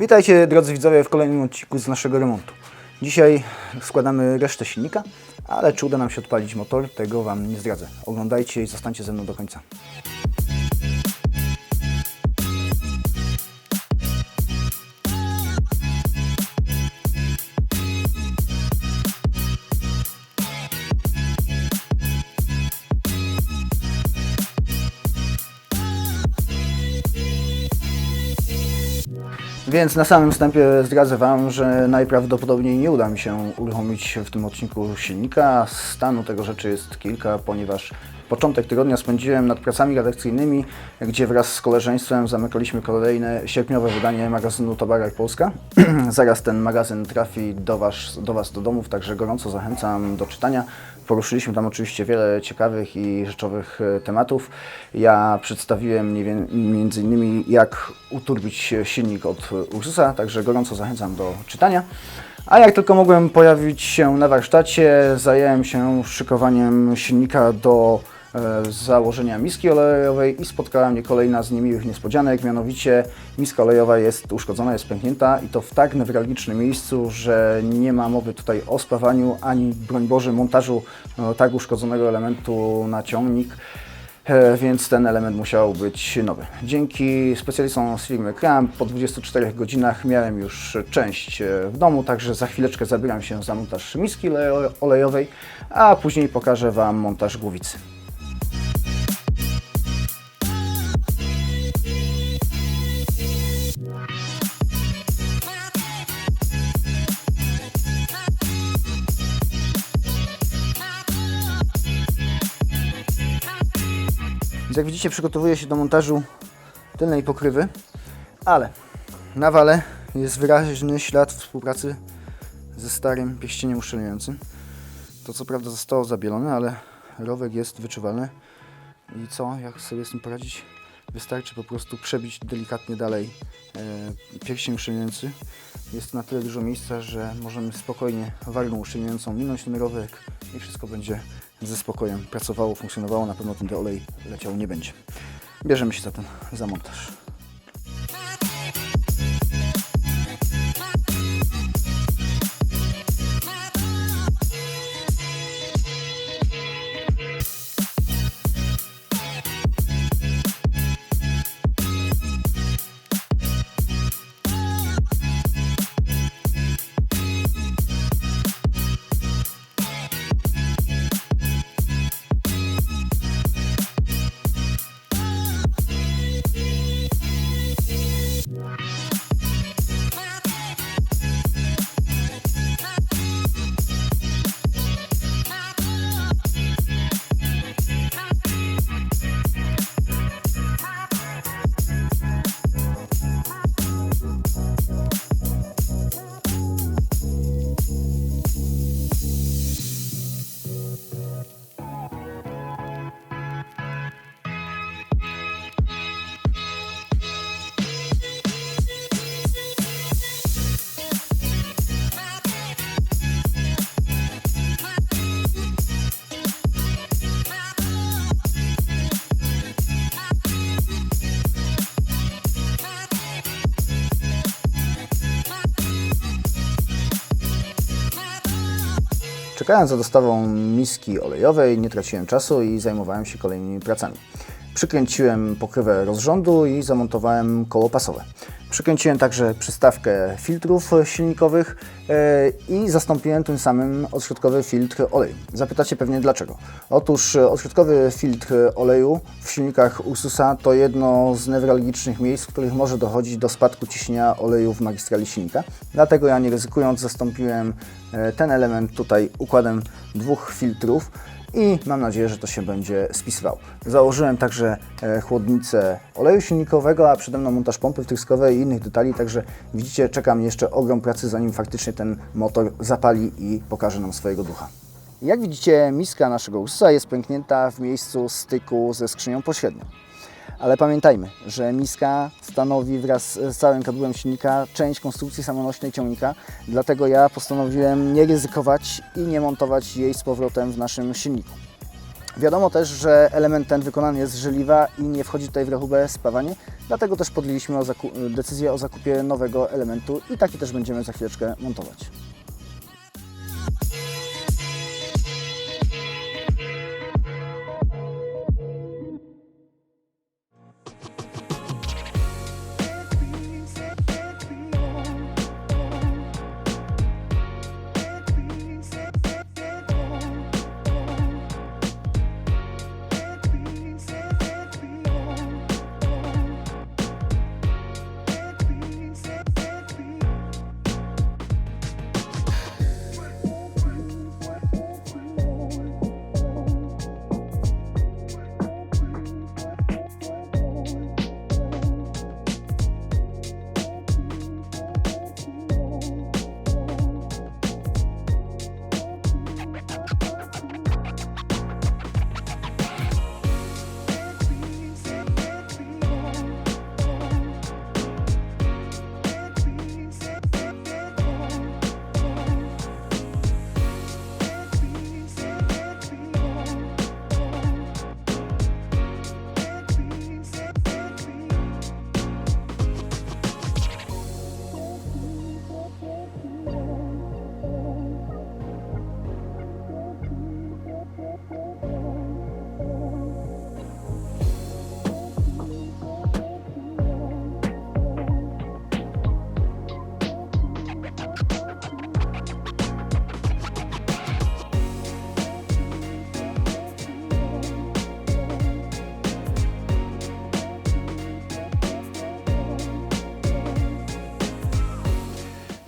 Witajcie drodzy widzowie w kolejnym odcinku z naszego remontu. Dzisiaj składamy resztę silnika, ale czy uda nam się odpalić motor, tego Wam nie zdradzę. Oglądajcie i zostańcie ze mną do końca. Więc na samym wstępie zdradzę Wam, że najprawdopodobniej nie uda mi się uruchomić w tym odcinku silnika. Stanu tego rzeczy jest kilka, ponieważ początek tygodnia spędziłem nad pracami redakcyjnymi, gdzie wraz z koleżeństwem zamykaliśmy kolejne sierpniowe wydanie magazynu Towarak Polska. Zaraz ten magazyn trafi do was, do was do domów, także gorąco zachęcam do czytania. Poruszyliśmy tam oczywiście wiele ciekawych i rzeczowych e, tematów. Ja przedstawiłem między innymi jak uturbić silnik od Ursusa, także gorąco zachęcam do czytania. A jak tylko mogłem pojawić się na warsztacie, zająłem się szykowaniem silnika do e, założenia miski olejowej i spotkała mnie kolejna z niemiłych niespodzianek, mianowicie miska olejowa jest uszkodzona, jest pęknięta i to w tak newralgicznym miejscu, że nie ma mowy tutaj o spawaniu ani broń Boże montażu e, tak uszkodzonego elementu na ciągnik. E, więc ten element musiał być nowy. Dzięki specjalistom z firmy Kram po 24 godzinach miałem już część e, w domu, także za chwileczkę zabieram się za montaż miski olejo- olejowej, a później pokażę Wam montaż głowicy. Jak widzicie przygotowuję się do montażu tylnej pokrywy, ale na wale jest wyraźny ślad współpracy ze starym pierścieniem uszczelniającym. To co prawda zostało zabielone, ale rowek jest wyczuwalny. I co, jak sobie z tym poradzić? Wystarczy po prostu przebić delikatnie dalej e, pierścień uszczelniający. Jest na tyle dużo miejsca, że możemy spokojnie wargą uszczelniającą minąć ten rowek i wszystko będzie ze spokojem pracowało, funkcjonowało. Na pewno ten olej leciał nie będzie. Bierzemy się zatem za montaż. Czekając za dostawą miski olejowej, nie traciłem czasu i zajmowałem się kolejnymi pracami. Przykręciłem pokrywę rozrządu i zamontowałem koło pasowe. Przykręciłem także przystawkę filtrów silnikowych e, i zastąpiłem tym samym odśrodkowy filtr oleju. Zapytacie pewnie dlaczego. Otóż e, odśrodkowy filtr oleju w silnikach Ursusa to jedno z newralgicznych miejsc, w których może dochodzić do spadku ciśnienia oleju w magistrali silnika. Dlatego ja nie ryzykując zastąpiłem e, ten element tutaj układem dwóch filtrów i mam nadzieję, że to się będzie spisywało. Założyłem także e, chłodnicę oleju silnikowego, a przede mną montaż pompy wtryskowej i innych detali, także widzicie, czeka mnie jeszcze ogrom pracy, zanim faktycznie ten motor zapali i pokaże nam swojego ducha. Jak widzicie, miska naszego Ursusa jest pęknięta w miejscu styku ze skrzynią pośrednią. Ale pamiętajmy, że miska stanowi wraz z całym kadłubem silnika część konstrukcji samonośnej ciągnika, dlatego ja postanowiłem nie ryzykować i nie montować jej z powrotem w naszym silniku. Wiadomo też, że element ten wykonany jest z żeliwa i nie wchodzi tutaj w rachubę spawanie, dlatego też podjęliśmy o decyzję o zakupie nowego elementu i taki też będziemy za chwileczkę montować.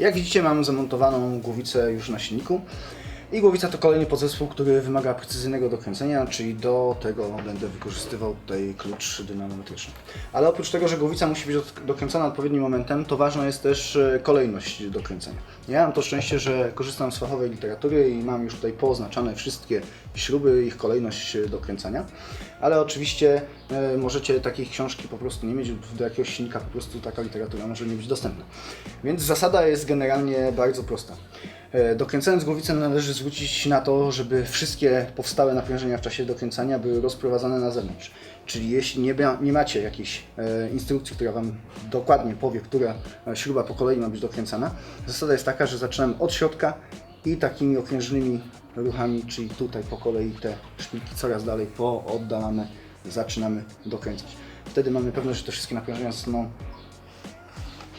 Jak widzicie mam zamontowaną głowicę już na silniku i głowica to kolejny podzespół, który wymaga precyzyjnego dokręcenia, czyli do tego będę wykorzystywał tutaj klucz dynamometryczny. Ale oprócz tego, że głowica musi być dok- dokręcona odpowiednim momentem, to ważna jest też e, kolejność dokręcenia. Ja mam to szczęście, że korzystam z fachowej literatury i mam już tutaj pooznaczane wszystkie śruby, ich kolejność e, dokręcania, ale oczywiście e, możecie takiej książki po prostu nie mieć, do jakiegoś silnika po prostu taka literatura może nie być dostępna. Więc zasada jest generalnie bardzo prosta. E, Dokręcając głowicę należy zwrócić na to, żeby wszystkie powstałe naprężenia w czasie dokręcania były rozprowadzane na zewnątrz. Czyli jeśli nie, nie macie jakiejś e, instrukcji, która Wam dokładnie powie, która e, śruba po kolei ma być dokręcana, zasada jest taka, że zaczynamy od środka i takimi okrężnymi ruchami, czyli tutaj po kolei te szpilki coraz dalej pooddalane zaczynamy dokręcać. Wtedy mamy pewność, że te wszystkie naprężenia zostaną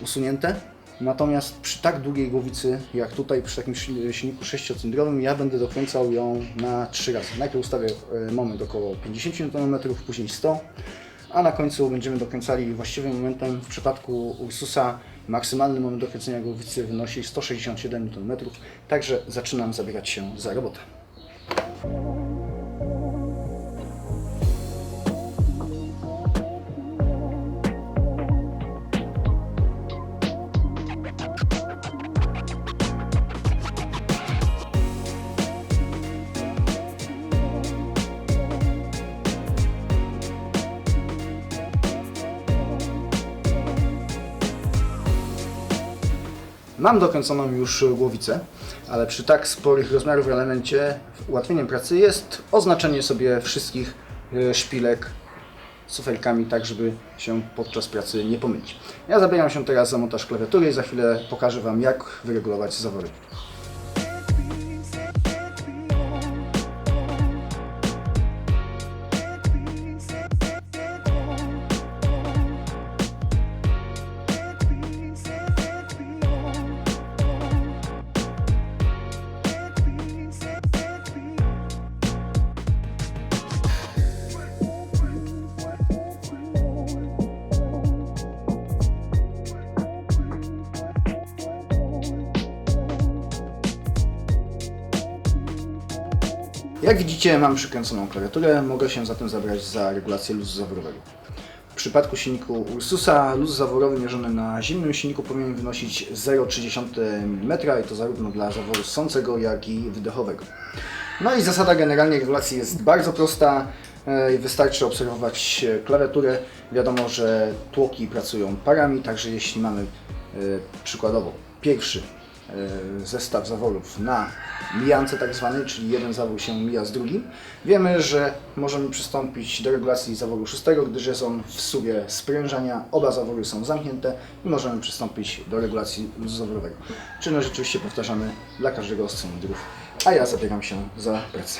usunięte. Natomiast przy tak długiej głowicy, jak tutaj przy takim sil- silniku sześciocylindrowym, ja będę dokręcał ją na trzy razy. Najpierw ustawię e, moment około 50 Nm, później 100 a na końcu będziemy dokręcali właściwym momentem. W przypadku Ursusa maksymalny moment dokręcenia głowicy wynosi 167 Nm, także zaczynam zabierać się za robotę. Mam dokręconą już głowicę, ale przy tak sporych rozmiarów elemencie ułatwieniem pracy jest oznaczenie sobie wszystkich e, szpilek sufelkami, tak żeby się podczas pracy nie pomylić. Ja zabieram się teraz za montaż klawiatury i za chwilę pokażę Wam jak wyregulować zawory. Jak widzicie, mam przykręconą klawiaturę, mogę się zatem zabrać za regulację luzu zaworowego. W przypadku silniku Ursusa luz zaworowy mierzony na zimnym silniku powinien wynosić 0,3 mm i to zarówno dla zaworu ssącego, jak i wydechowego. No i zasada generalnie regulacji jest bardzo prosta. E, Wystarczy obserwować klawiaturę. Wiadomo, że tłoki pracują parami, także jeśli mamy e, przykładowo pierwszy zestaw zaworów na mijance tak zwanej, czyli jeden zawór się mija z drugim. Wiemy, że możemy przystąpić do regulacji zaworu szóstego, gdyż jest on w subie sprężania, oba zawory są zamknięte i możemy przystąpić do regulacji zaworowego. Czynność rzeczywiście powtarzamy dla każdego z cylindrów, a ja zabieram się za pracę.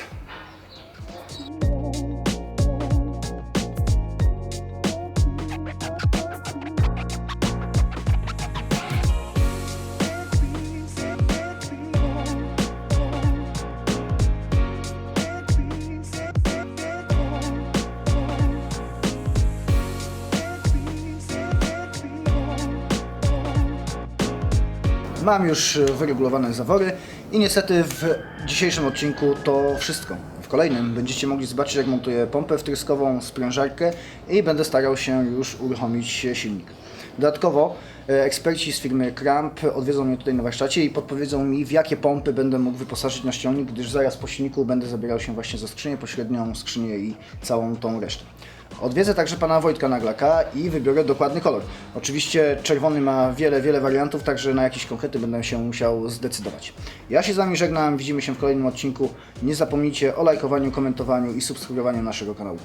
Mam już e, wyregulowane zawory i niestety w dzisiejszym odcinku to wszystko. W kolejnym będziecie mogli zobaczyć jak montuję pompę wtryskową, sprężarkę i będę starał się już uruchomić silnik. Dodatkowo e, eksperci z firmy Kramp odwiedzą mnie tutaj na warsztacie i podpowiedzą mi w jakie pompy będę mógł wyposażyć naściągnik, gdyż zaraz po silniku będę zabierał się właśnie za skrzynię pośrednią, skrzynię i całą tą resztę. Odwiedzę także pana Wojtka Naglaka i wybiorę dokładny kolor. Oczywiście czerwony ma wiele, wiele wariantów, także na jakieś konkrety będę się musiał zdecydować. Ja się z wami żegnam, widzimy się w kolejnym odcinku. Nie zapomnijcie o lajkowaniu, komentowaniu i subskrybowaniu naszego kanału.